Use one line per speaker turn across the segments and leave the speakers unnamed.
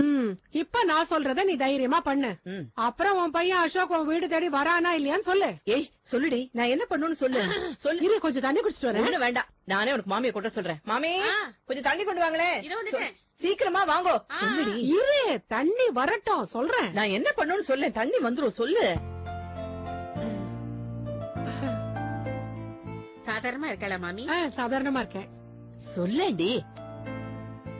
ம். இப்ப நான் சொல்றத நீ தைரியமா பண்ணு. அப்புறம் உன் பையன் அசோக் உன் வீடு தேடி வரானா இல்லையான்னு சொல்லு.
ஏய் சொல்லுடி. நான் என்ன பண்ணணும்னு சொல்லு. சொல்லு.
இரு கொஞ்சம் தண்ணி குடிச்சிட்டு வரேன்.
வேண்டாம். நானே உனக்கு மாமியை கொட்ட சொல்றேன். மாமி. கொஞ்சம் தண்ணி கொண்டு வாங்களேன். சொல்- சீக்கிரமா வாங்கோ. சொல்லுடி.
இரு தண்ணி வரட்டும் சொல்றேன்.
நான் என்ன பண்ணணும்னு சொல்லு. தண்ணி வந்துரும் சொல்லு.
சாதாரணமா இருக்கல மாமி?
ஆ, சாதாரணமா இருக்கேன்.
சொல்லேண்டி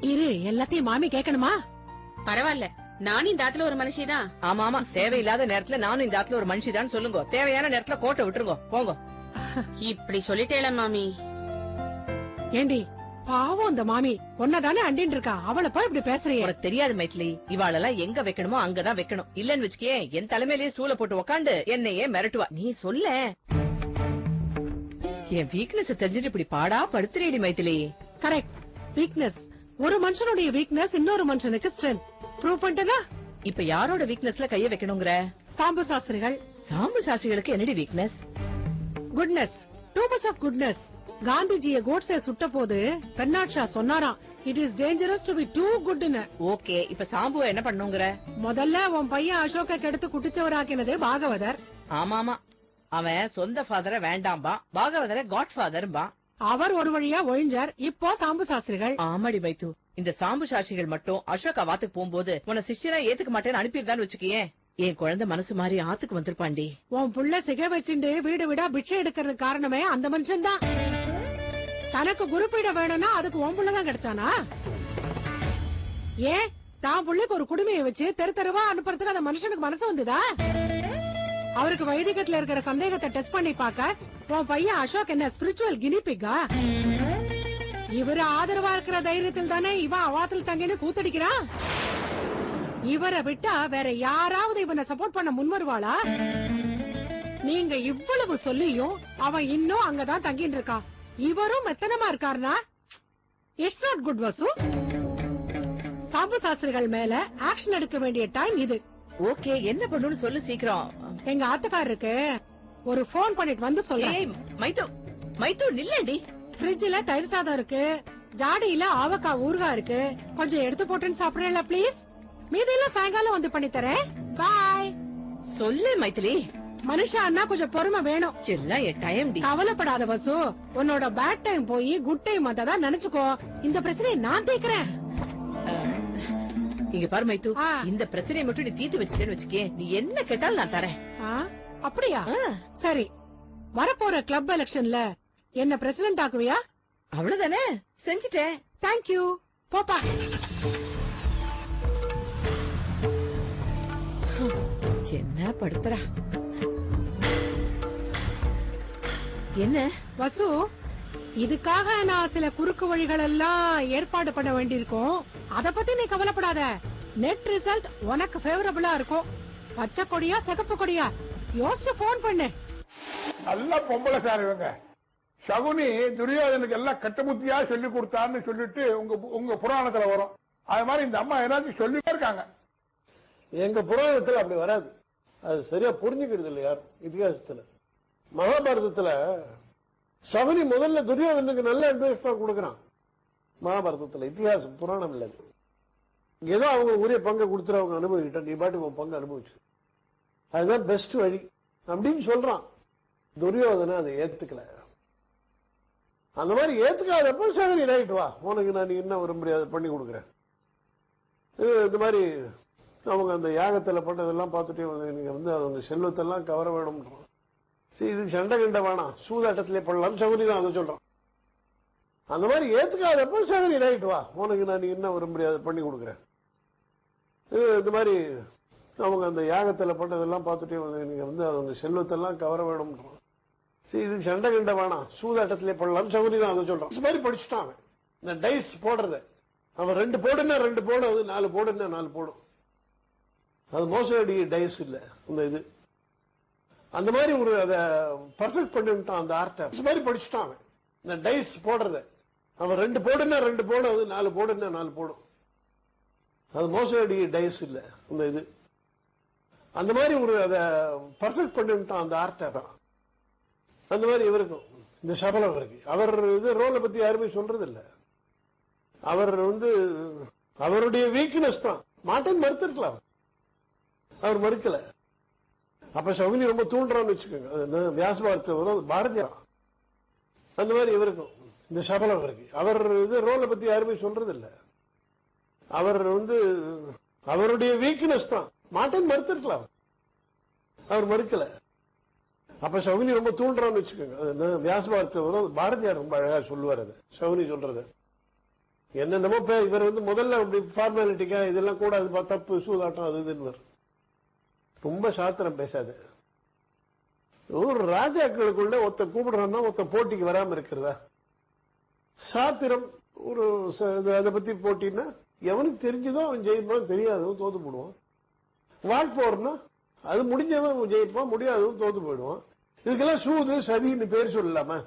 இரு எல்லாத்தையும் மாமி கேட்கணுமா?
பரவாயில்ல. நானும் இந்த ஆத்துல ஒரு மனுஷிதான்.
ஆமா ஆமா தேவையில்லாத நேரத்துல நானும் இந்த ஆத்துல ஒரு மனுஷிதான் சொல்லுங்க. தேவையான நேரத்துல கோட்டை விட்டுருங்க. போங்க.
இப்படி சொல்லிட்டேல மாமி.
ஏண்டி பாவம் இந்த மாமி. உன்னதானே அண்டின்னு இருக்கா? அவளை போய் இப்படி பேசுறியே?
உனக்கு தெரியாது மைத்திலி. இவாளெல்லாம் எங்க வைக்கணுமோ அங்கதான் வைக்கணும். இல்லன்னு வச்சுக்கே என் தலைமையிலேயே ஸ்டூல போட்டு உக்காந்து என்னையே மிரட்டுவா. நீ சொல்ல. என் வீக்னஸ் தெரிஞ்சுட்டு இப்படி பாடா படுத்துறேடி மைத்திலி.
கரெக்ட் வீக்னஸ் ஒரு மனுஷனுடைய வீக்னஸ் இன்னொரு மனுஷனுக்கு ஸ்ட்ரென்த் ப்ரூவ் பண்ணிட்டதா
இப்ப யாரோட வீக்னஸ்ல கைய வைக்கணுங்கிற?
சாம்பு சாஸ்திரிகள்.
சாம்பு சாட்சிகளுக்கு என்னடி weakness
goodness too much of goodness காந்திஜிய Godse சுட்ட போது பெர்னாட்ஷா சொன்னாராம் it is dangerous to be too குட்னு
okay இப்ப சாம்புவ என்ன பண்ணுங்கிற?
முதல்ல உன் பையன் அசோக கெடுத்து குட்டிச்சவராக்கினது பாகவதர்.
ஆமாமா. அவன் சொந்த ஃபாதர வேண்டாம்பா. பாகவதர காட் ஃபாதர்பா
அவர் ஒரு வழியா ஒழிஞ்சார். இப்போ சாம்பு சாஸ்திரிகள்.
ஆமாடி மைத்து இந்த சாம்பு சாட்சிகள் மட்டும் அசோக் அவாத்துக்கு போகும்போது உன சிஷ்யரா ஏத்துக்க மாட்டேன்னு அனுப்பியிருந்தான்னு வச்சுக்கியே என் குழந்தை மனசு மாதிரி ஆத்துக்கு வந்திருப்பாண்டி.
உன் புள்ள சிகை வச்சுண்டு வீடு வீடா பிட்சை எடுக்கிறது காரணமே அந்த மனுஷன் தான் தனக்கு குருப்பீட வேணும்னா அதுக்கு உன் புள்ளதான் கிடைச்சானா? ஏன்? தான் புள்ளைக்கு ஒரு குடுமையை வச்சு தெரு தெருவா அனுப்புறதுக்கு அந்த மனுஷனுக்கு மனசு வந்துதா? அவருக்கு வைதிகத்துல இருக்கிற சந்தேகத்தை டெஸ்ட் பண்ணி பார்க்க உன் பையன் அசோக் என்ன ஸ்பிரிச்சுவல் கினிபிக்கா இவரு ஆதரவா இருக்கிற தைரியத்தில் தானே இவன் அவாத்தில் தங்கின்னு கூத்தடிக்கிறான்? இவரை விட்டா வேற யாராவது இவனை சப்போர்ட் பண்ண முன் வருவாளா நீங்க இவ்வளவு சொல்லியும் அவன் இன்னும் அங்கதான் தங்கிட்டு இருக்கான் இவரும் மெத்தனமா இருக்காருனா? It's not good Vasu Sambu சாஸ்திரிகள் மேல ஆக்ஷன் எடுக்க வேண்டிய டைம் இது.
ஓகே என்ன பண்ணணும்னு சொல்லு சீக்கிரம்.
எங்க ஆத்துக்காரருக்கு ஒரு போன் பண்ணிட்டு வந்து
ஏய் மைத்து மைத்து நில்லடி.
ஃப்ரிட்ஜ்ல தயிர் சாதம் இருக்கு. ஜாடியில ஆவக்காய் ஊறுகாய் இருக்கு. கொஞ்சம் எடுத்து போட்டுன்னு சாப்பிடுறேன்ல ப்ளீஸ் மீதியெல்லாம் சாயங்காலம் வந்து பண்ணி தரேன். பாய்
சொல்லு மைத்திலி
மனுஷா அண்ணா கொஞ்சம் பொறுமை வேணும்.
எல்லாம் என் டைம்
கவலைப்படாத வசு. உன்னோட பேட் டைம் போய் குட் டைம் வந்ததா நினைச்சுக்கோ. இந்த பிரச்சனையை நான் தீக்கிறேன்
இங்க பாரு மைத்து. இந்த பிரச்சனையை மட்டும் நீ தீர்த்து வச்சுட்டேன்னு வச்சுக்கே நீ என்ன கேட்டாலும் நான் தரேன்.
அப்படியா? சரி. வரப்போற கிளப் எலெக்ஷன்ல என்ன பிரசிடென்ட் ஆக்குவியா?
அவ்வளவுதானே? செஞ்சுட்டேன்.
தேங்க்யூ போப்பா.
என்ன படுத்துறா? என்ன?
வசு இதுக்காக நான் சில குறுக்கு வழிகள் எல்லாம் ஏற்பாடு பண்ண வேண்டியிருக்கும். அத பத்தி நீ கவலைப்படாத. நெட் ரிசல்ட் உனக்கு ஃபேவரபிளா இருக்கும். பச்சை கொடியா சிகப்பு கொடியா? யோசிச்சு போன் பண்ணு.
நல்ல பொம்பளை சார் இவங்க. சகுனி துரியோதனுக்கு எல்லாம் கட்டமுத்தியா சொல்லி கொடுத்தான்னு சொல்லிட்டு உங்க உங்க புராணத்துல வரும். அது மாதிரி இந்த அம்மா ஏதாச்சும் சொல்லிட்டே இருக்காங்க.
எங்க புராணத்துல அப்படி வராது. அது சரியா புரிஞ்சுக்கிறது இல்லையா இதிகாசத்துல. மகாபாரதத்துல சகுனி முதல்ல துரியோதனுக்கு நல்ல அட்வைஸ் தான் கொடுக்கறான். மகாபாரதத்துல இத்திகாசம் புராணம் இல்ல ஏதோ அவங்க உரிய பங்கை கொடுத்துரு அவங்க அனுபவிக்கிட்ட நீ பாட்டுக்கு உன் பங்கு அனுபவிச்சு. அதுதான் பெஸ்ட் வழி. அப்படின்னு சொல்றான். துரியோதனை அதை ஏத்துக்கல. அந்த மாதிரி ஏத்துக்காதப்ப சரி ரைட் வா. உனக்கு நான் என்ன விரும்புறியா அதை பண்ணி கொடுக்குறேன். இது இந்த மாதிரி அவங்க அந்த யாகத்துல பண்ணதெல்லாம் பார்த்துட்டே இவங்க நீங்க வந்து அவங்க செல்வத்தெல்லாம் கவர வேணும்ன்றான் சரி இதுக்கு சண்டை கண்ட வேணாம். சூதாட்டத்திலே பண்ணலாம் சகுனி தான் அதை சொல்றான் அந்த மாதிரி ஏத்துக்காதப்ப சகுனி ரைட் வா. உனக்கு நான் என்ன விரும்புறியா அதை பண்ணி கொடுக்குறேன். இது இந்த மாதிரி அவங்க அந்த யாகத்துல பண்ணதெல்லாம் பார்த்துட்டே வந்து நீங்க வந்து அவங்க செல்வத்தெல்லாம் கவர வேணும்ன்றான் சரி சண்டை கண்ட வேணாம். சூதாட்டத்திலே பண்ணலாம் சௌரி தான் அதை சொல்றான். இது மாதிரி படிச்சுட்டான் அவன். இந்த டைஸ் போடுறத. அவன் ரெண்டு போடுன்னா ரெண்டு போடும் அது நாலு போடுன்னா நாலு போடும். அது மோசடி டைஸ் இல்ல இந்த இது. அந்த மாதிரி ஒரு அதை பர்ஃபெக்ட் பண்ணிவிட்டான் அந்த ஆர்ட்டை இது மாதிரி படிச்சுட்டான் அவன். இந்த டைஸ் போடுறத. அவன் ரெண்டு போடுன்னா ரெண்டு போடும் அது நாலு போடுன்னா நாலு போடும். அது மோசடி டைஸ் இல்ல இந்த இது. அந்த மாதிரி ஒரு அதை பர்ஃபெக்ட் பண்ணிவிட்டான் அந்த ஆர்ட்டை தான். அந்த மாதிரி இவருக்கும் இந்த சபலம் இருக்கு அவர் இது ரோலை பத்தி யாருமே சொல்றது இல்ல அவர் வந்து அவருடைய வீக்னஸ் தான். மாட்டேன்னு மறுத்திருக்கலாம் அவர். மறுக்கல. அப்ப சகுனி ரொம்ப தூண்டுறான்னு வச்சுக்கோங்க. அது என்ன வரும் பாரதியா அந்த மாதிரி இவருக்கும் இந்த சபலம் இருக்கு அவர் இது ரோலை பத்தி யாருமே சொல்றது இல்ல அவர் வந்து அவருடைய வீக்னஸ் தான். மாட்டன் மறுத்திருக்கலாம் அவர் மறுக்கல. அப்ப சவுனி ரொம்ப தூண்டுறான்னு வச்சுக்கோங்க. அது என்ன பாரதியார் ரொம்ப அழகா சொல்லுவார் அது. சவுனி சொல்றது. என்னென்னமோ இவர் வந்து முதல்ல அப்படி ஃபார்மாலிட்டிக்கா இதெல்லாம் கூட அது தப்பு சூதாட்டம் அது இதுன்னு ரொம்ப சாத்திரம் பேசாது. ஒரு ராஜாக்களுக்குள்ள ஒத்த கூப்பிடுறான்னா ஒத்த போட்டிக்கு வராம இருக்கிறதா? சாத்திரம். ஒரு அதை பத்தி போட்டின்னா எவனுக்கு தெரிஞ்சதோ அவன் ஜெயிப்பான் தெரியாதவன் தோத்து போடுவான். வாழ்போர்னா அது முடிஞ்சவன் ஜெயிப்பான் முடியாதவன் தோத்து போயிடுவான். இதுக்கெல்லாம் சூது சதின்னு பேர் சொல்லலாமா?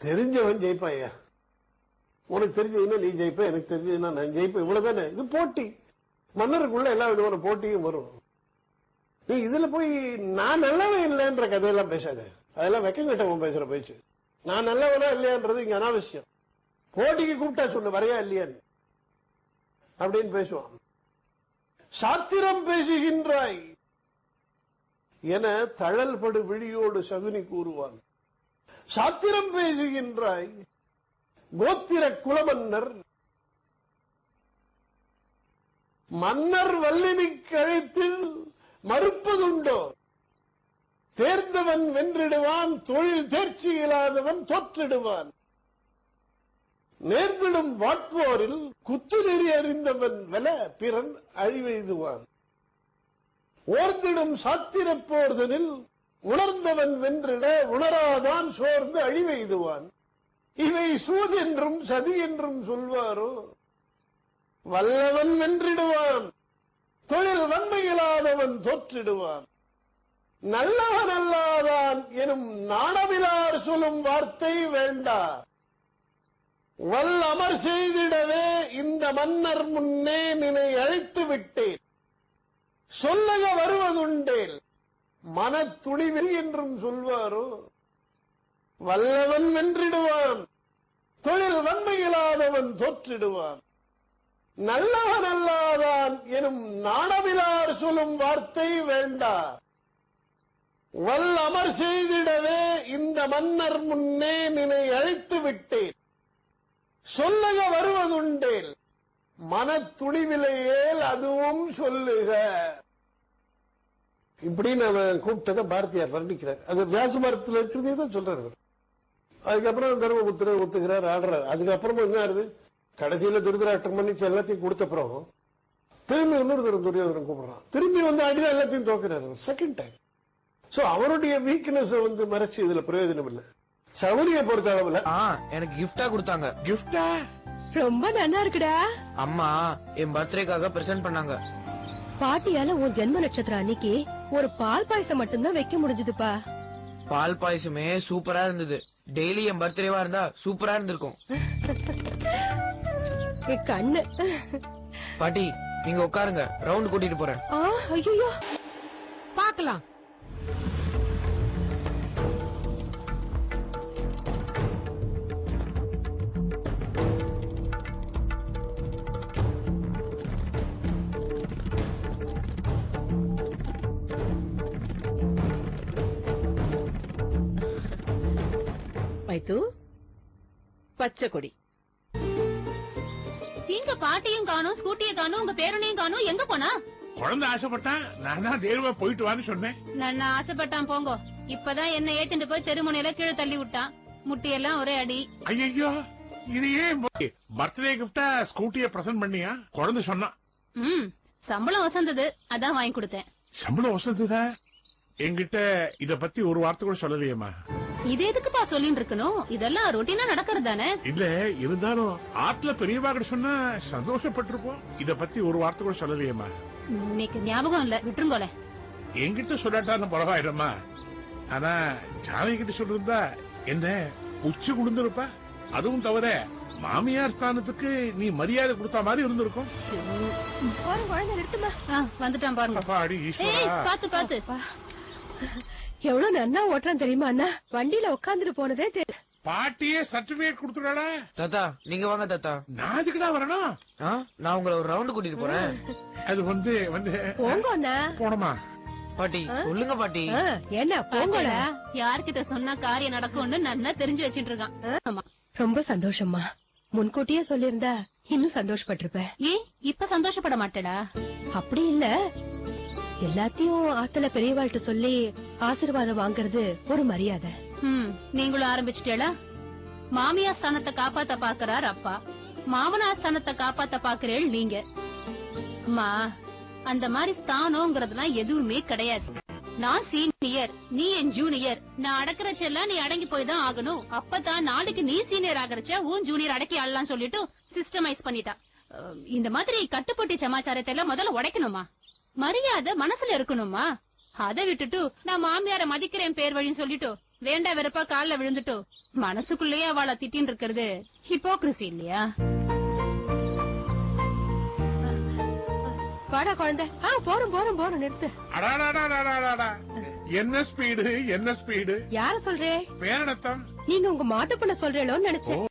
தெரிஞ்சவன் ஜெயிப்பான் ஐயா. உனக்கு தெரிஞ்சதுன்னா நீ ஜெயிப்ப எனக்கு தெரிஞ்சதுன்னா நான் ஜெயிப்பேன் இவ்வளவுதானே? இது போட்டி. மன்னருக்குள்ள எல்லா விதமான போட்டியும் வரும். நீ இதுல போய் நான் நல்லவன் இல்லைன்ற கதையெல்லாம் பேசாத. அதெல்லாம் வெக்கம் கட்டவன் பேசுற பேச்சு. நான் நல்லவனா இல்லையான்றது இங்க அனாவசியம். போட்டிக்கு கூப்பிட்டா சொன்ன வரையா இல்லையான்னு. அப்படின்னு பேசுவான். சாத்திரம் பேசுகின்றாய். என தழல்படு விழியோடு சகுனி கூறுவான். சாத்திரம் பேசுகின்றாய் கோத்திர குலமன்னர் மன்னர் வல்லினி கழுத்தில் மறுப்பதுண்டோ? தேர்ந்தவன் வென்றிடுவான் தொழில் தேர்ச்சி இல்லாதவன் தோற்றிடுவான். நேர்ந்திடும் வாட்போரில் குத்து நெறி அறிந்தவன் வெல பிறன் அழிவெய்துவான். ஓர்ந்திடும் சாத்திரப் போர்தனில் உணர்ந்தவன் வென்றிட உணராதான் சோர்ந்து அழிவெய்துவான் இவை சூதென்றும் சதி என்றும் சொல்வாரோ? வல்லவன் வென்றிடுவான். தொழில் வன்மையில்லாதவன் தோற்றிடுவான். நல்லவன் அல்லாதான் எனும் நாணவிலார் சொல்லும் வார்த்தை வேண்டா. வல்லமர் செய்திடவே இந்த மன்னர் முன்னே நினை அழைத்து விட்டேன் சொல்லக வருவதுண்டேல் மனத்துணிவில் என்றும் சொல்வாரோ? வல்லவன் வென்றிடுவான் தொழில் வன்மையில்லாதவன் தோற்றிடுவான். நல்லவன் அல்லாதான் எனும் நாணவிலார் சொல்லும் வார்த்தை வேண்டா. வல்லமர் செய்திடவே இந்த மன்னர் முன்னே நினை அழைத்து விட்டேன் சொல்லக வருவதுண்டேல் மனத்துணிவிலேயேல் அதுவும் சொல்லுக. இப்படின்னு அவன் கூப்பிட்டதை பாரதியார் வர்ணிக்கிறார். அது வியாச பாரதத்தில் இருக்கிறதே தான் சொல்றாரு அவர். அதுக்கப்புறம் தர்மபுத்திரர் ஒத்துக்கிறார் ஆடுறார். அதுக்கப்புறமா என்ன ஆகுது கடைசியில துரிதராட்டம் பண்ணி எல்லாத்தையும் கொடுத்தப்புறம் திரும்பி இன்னொரு தரம் துரியோதரன் கூப்பிடுறான். திரும்பி வந்து அடிதான் எல்லாத்தையும் தோக்குறாரு செகண்ட் டைம் சோ அவருடைய வீக்னஸ் வந்து மறைச்சு இதுல பிரயோஜனம் இல்ல. சௌரிய பொறுத்த அளவுல
எனக்கு கிஃப்டா கொடுத்தாங்க.
கிஃப்டா
ரொம்ப நல்லா இருக்குடா.
அம்மா என் பர்த்டேக்காக பிரசன்ட் பண்ணாங்க.
பாட்டியால உன் ஜென்ம நட்சத்திரம் அன்னைக்கு ஒரு பால் பாயசம் மட்டும்தான் வைக்க முடிஞ்சதுப்பா.
பால் பாயசமே சூப்பரா இருந்தது. டெய்லி என் பர்த்டேவா இருந்தா சூப்பரா இருந்திருக்கும்.
என் கண்ணு.
பாட்டி நீங்க உட்காருங்க. ரவுண்ட் கூட்டிட்டு போறேன்.
ஆ ஐயோ
பாக்கலாம்
மைத்து பச்சை கொடி
எங்க பாட்டியும் காணும் ஸ்கூட்டியை காணும் உங்க பேரனையும் காணும். எங்க போனா?
குழந்தை ஆசைப்பட்டான் நான் தான் தேர்வா போயிட்டு வான்னு சொன்னேன்.
நான் ஆசைப்பட்டான் போங்கோ. இப்பதான் என்ன ஏத்திட்டு போய் தெருமுனையில கீழே தள்ளி விட்டான். முட்டியெல்லாம் ஒரே அடி.
ஐயோ இது ஏன் பர்த்டே கிஃப்டா ஸ்கூட்டிய பிரசன்ட் பண்ணியா? குழந்தை சொன்னான்.
ம் சம்பளம் வசந்தது. அதான் வாங்கி கொடுத்தேன்.
சம்பளம் வசதிதான் என்கிட்ட இத பத்தி ஒரு வார்த்தை கூட சொல்லலையேம்மா.
இது எதுக்குப்பா சொல்லிட்டு இருக்கணும்? இதெல்லாம் ரொட்டீனா நடக்கிறது தானே
இல்ல இருந்தாலும் ஆத்துல பெரியவா கிட்ட சொன்னா சந்தோஷப்பட்டிருப்போம். இத பத்தி ஒரு வார்த்தை கூட சொல்லலையேம்மா.
இன்னைக்கு ஞாபகம் இல்ல. விட்டுருங்கோல
என்கிட்ட சொல்லாட்டாலும் பரவாயில்லம்மா. ஆனா ஜானகி கிட்ட சொல்லிருந்தா என்ன உச்சி குடுந்திருப்பா அதுவும் தவிர மாமியார் ஸ்தானத்துக்கு நீ மரியாதை கொடுத்த மாதிரி இருந்திருக்கும்.
பாருங்க குழந்தை நிறுத்துமா
வந்துட்டான் பாருங்க.
அப்பாடி
ஏய்
ஈஸ்வரா
பாத்து. பாத்து
எவ்வளவு நன்னா ஓட்டுறான் தெரியுமா அண்ணா? வண்டியில உட்காந்துட்டு போனதே தெரியல
பாட்டியே சர்டிபிகேட் கொடுத்துடாடா
தாத்தா நீங்க வாங்க தாத்தா.
நான் அதுக்குடா வரணும்?
ஆ, நான் உங்களை ஒரு ரவுண்ட் கூட்டிட்டு போறேன்.
அது வந்து வந்து
போங்க அண்ணா.
போனோமா
பாட்டி சொல்லுங்க பாட்டி.
ஆ, என்ன போங்கடா?
யார்கிட்ட சொன்னா காரியம் நடக்கும்னு நன்னா தெரிஞ்சு வச்சிட்டு இருக்கான். ஆமா.
ரொம்ப சந்தோஷம்மா. முன்கூட்டியே சொல்லியிருந்தா இன்னும் சந்தோஷப்பட்டிருப்பேன்.
ஏன் இப்ப சந்தோஷப்பட மாட்டடா.
அப்படி இல்ல. எல்லாத்தையும் ஆத்துல பெரியவாள்கிட்ட சொல்லி ஆசிர்வாதம் வாங்குறது ஒரு மரியாதை.
ம் நீங்களும் ஆரம்பிச்சிட்டேளா? மாமியார் ஸ்தானத்தை காப்பாத்த பாக்குறார் அப்பா. மாமனார் ஸ்தானத்தை காப்பாத்த பாக்குறேள் நீங்க. அம்மா அந்த மாதிரி ஸ்தானம்ங்கிறதுலாம் எதுவுமே கிடையாது. நான் சீனியர் நீ என் ஜூனியர். நான் அடக்குறச்செல்லாம் நீ அடங்கி போய் தான் ஆகணும். அப்பதான் நாளைக்கு நீ சீனியர் ஆகுறச்ச உன் ஜூனியர் அடக்கி ஆடலாம் சொல்லிட்டு சிஸ்டமைஸ் பண்ணிட்டா. இந்த மாதிரி கட்டுப்பட்டி சமாச்சாரத்தை எல்லாம் முதல்ல உடைக்கணுமா? மரியாதை மனசுல இருக்கணுமா அதை விட்டுட்டு நான் மாமியார மதிக்கிறேன் பேர் வழின்னு சொல்லிட்டு வேண்டா வெறுப்பா கால்ல விழுந்துட்டு மனசுக்குள்ளேயே அவளை திட்டின்னு இருக்கிறது. ஹிப்போக்ரசி இல்லையா?
வாடா குழந்தை. ஆ போறோம் போறோம் போறோம் நிறுத்து.
அடாடாடாடாடாடா என்ன ஸ்பீடு என்ன ஸ்பீடு?
யார சொல்றே?
பேரடத்தம்
நீங்க உங்க மாட்டு பண்ண சொல்றேளோன்னு நினைச்சேன்.